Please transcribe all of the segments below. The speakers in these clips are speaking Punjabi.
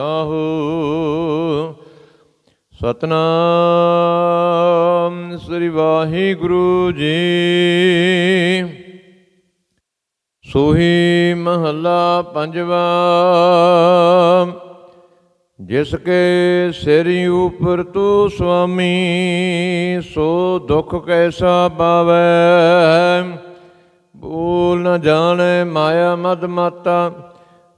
ਆਹੂ। ਸਤਨਾਮ ਸ੍ਰੀ ਵਾਹਿਗੁਰੂ ਜੀ। ਸੋਹੀ ਮਹੱਲਾ ਪੰਜਵਾ। ਜਿਸ ਕੇ ਸਿਰੀ ਉਪਰ ਤੂੰ ਸੁਆਮੀ, ਸੋ ਦੁਖ ਕੈਸਾ ਪਾਵੈ? ਬੋਲ ਨ ਜਾਣੈ ਮਾਇਆ ਮਦ ਮਾਤਾ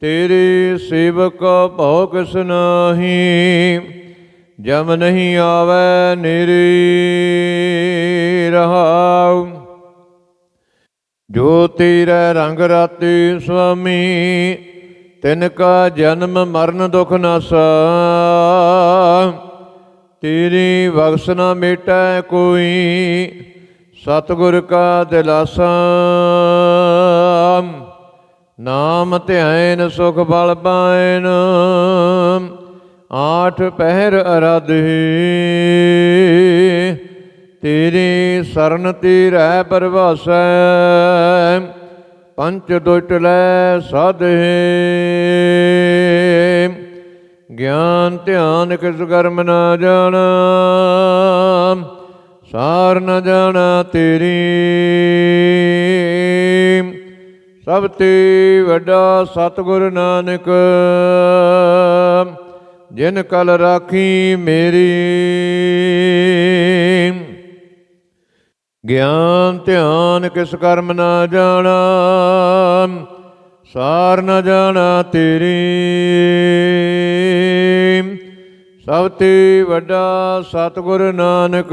ਤੇਰੇ ਸੇਵਕ ਭਉ ਕਿਸ ਨਾਹੀ? ਜਮ ਨਹੀਂ ਆਵੈ ਨਿਰੀ ਰਹਾਉ। ਜੋ ਤੇਰਾ ਰੰਗ ਰਾਤੀ ਸੁਆਮੀ, ਤਿਨ ਕਾ ਜਨਮ ਮਰਨ ਦੁਖ ਨਾਸਾ। ਤੇਰੀ ਬਖਸ਼ ਨਾ ਮੇਟੈ ਕੋਈ, ਸਤਿਗੁਰ ਕਾ ਦਿਲਾਸਾ। ਨਾਮ ਧਿਆਇਨ ਸੁਖ ਬਲ ਪਾਇਨ, ਆਠ ਪਹਿਰ ਅਰਾਧੇ। ਤੇਰੀ ਸਰਨ ਤੇ ਰਹਿ ਪਰਵਾਸੈ, ਪੰਚ ਦੁਟ ਲੈ ਸਾਧੇ ਗਿਆਨ ਧਿਆਨ ਕਿਸ ਕਰਮ ਨਾ ਜਾਣਾ, ਸਾਰ ਨ ਜਾਣਾ ਤੇਰੀ। ਸਭ ਤੇ ਵੱਡਾ ਸਤਿਗੁਰ ਨਾਨਕ, ਜਿਨ ਕਲ ਰਾਖੀ ਮੇਰੀ। ਗਿਆਨ, ਧਿਆਨ ਕਿਸ ਕਰਮ ਨਾ ਜਾਣਾ, ਸਾਰ ਨ ਜਾਣਾ ਤੇਰੀ। ਸਭ ਤੇ ਵੱਡਾ ਸਤਿਗੁਰ ਨਾਨਕ